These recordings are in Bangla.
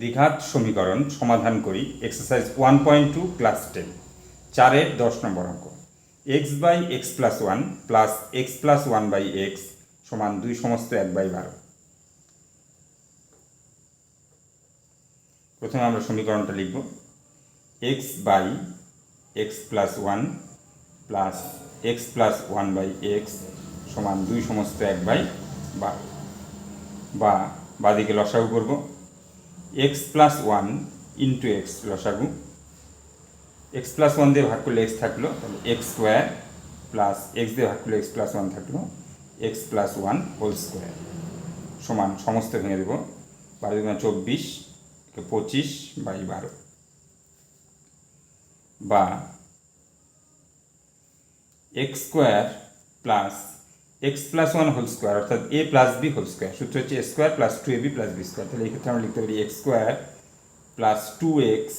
দ্বিঘাত সমীকরণ সমাধান করি exercise one point two class ten চারের দশ নম্বর অঙ্ক। X by x plus one plus x plus one by x সমান দুই সমস্ত এক বাই বারো। প্রথমে আমরা সমীকরণটা লিখব। X by x plus one plus x plus one by x সমান দুই সমস্ত এক বাই বারো। বা বাদিকে লসাগু করব। X plus one into x লসাগু। এক্স প্লাস ওয়ান দিয়ে ভাগ করলে এক্স থাকল, তাহলে এক্স স্কোয়ার প্লাস এক্স দিয়ে ভাগ করলে এক্স প্লাস ওয়ান থাকল x plus one whole square সমান, সমস্ত ভেঙে দেবো। বারো দুগুণা চব্বিশ পঁচিশ বাই বারো। বা x square plus x plus one whole square অর্থাৎ a plus b whole square সূত্র হচ্ছে a square plus two a b plus b square তাহলে এই ক্ষেত্রে আমরা লিখতে পারি x square plus two x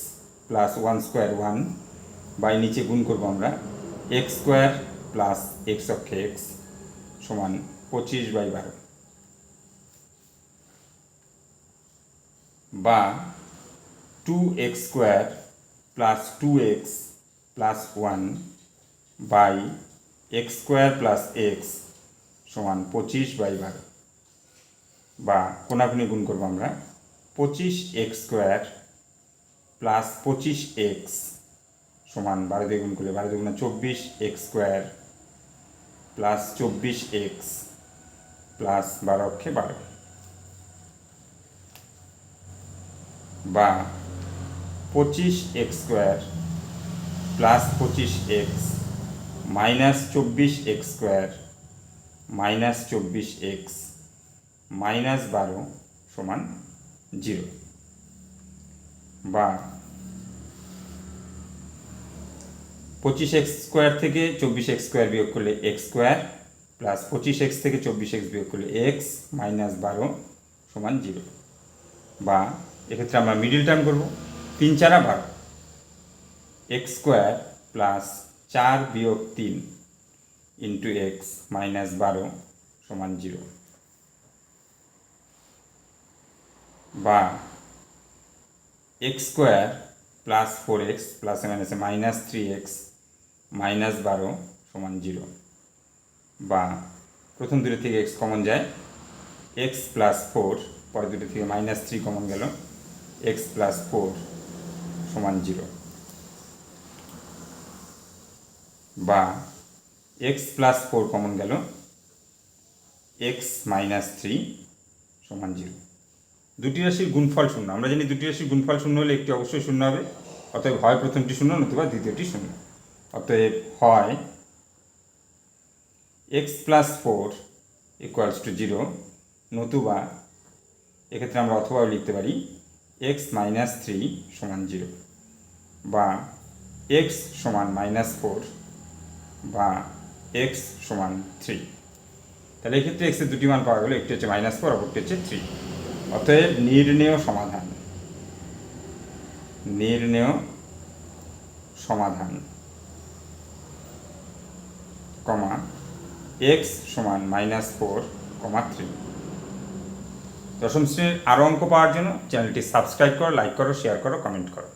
plus one square one by নিচে গুণ করব আমরা। এক্স স্কোয়ার প্লাস এক্স অক্ষে এক্স সমান পঁচিশ বাই বারো। বা two x square plus two x plus one by x square plus x সমান পঁচিশ বাই বারো। বা কোনাকুনি গুণ করব আমরা পঁচিশ এক্স স্কোয়ার প্লাস পঁচিশ এক্স সমান বারো দিয়ে গুণ করলে বারো দুগুণা চব্বিশ এক্স স্কোয়ার প্লাস চব্বিশ এক্স প্লাস বারো অক্ষে বারো। বা পঁচিশ এক্স স্কোয়ার প্লাস পঁচিশ এক্স মাইনাস চব্বিশ এক্স স্কোয়ার মাইনাস চব্বিশ এক্স মাইনাস বারো সমান জিরো। বা পঁচিশ এক্স স্কোয়ার থেকে চব্বিশ এক্স স্কোয়ার বিয়োগ করলে এক্স স্কোয়ার প্লাস পঁচিশ এক্স থেকে চব্বিশ এক্স বিয়োগ করলে এক্স মাইনাস বারো সমান জিরো। বা এক্ষেত্রে আমরা মিডিল টার্ম করব। তিন চারা বারো এক্স স্কোয়ার প্লাস চার বিয়োগ তিন ইন্টু এক্স মাইনাস বারো সমান জিরো বা x square plus four x plus মাইনাসে মাইনাস থ্রি এক্স মাইনাস বারো সমান জিরো বা প্রথম দুটো থেকে এক্স কমন যায় এক্স প্লাস ফোর পরের দুটো থেকে মাইনাস থ্রি কমন গেল এক্স প্লাস ফোর সমান জিরো বা এক্স প্লাস ফোর কমন গেল। এক্স মাইনাস থ্রি সমান জিরো দুটি রাশির গুণফল শূন্য। আমরা জানি দুটি রাশির গুণফল শূন্য হলে একটি অবশ্যই শূন্য হবে। অতএব হয় প্রথমটি শূন্য, নতুবা দ্বিতীয়টি শূন্য। অতএব হয় x plus four equals to zero নতুবা এক্ষেত্রে আমরা অথবাও লিখতে পারি এক্স মাইনাস থ্রি সমান জিরো বা এক্স সমান মাইনাস ফোর বা এক্স সমান থ্রি তাহলে এক্ষেত্রে এক্সের দুটি মান পাওয়া গেলো, একটি হচ্ছে মাইনাস ফোর অপরটি হচ্ছে থ্রি অতএব নির্ণেয় সমাধান। নির্ণেয় সমাধান। কমা এক্স সমান মাইনাস ফোর কমা থ্রি দশম শ্রেণির আরও অঙ্ক পাওয়ার জন্য চ্যানেলটি সাবস্ক্রাইব করো লাইক করো শেয়ার করো কমেন্ট করো।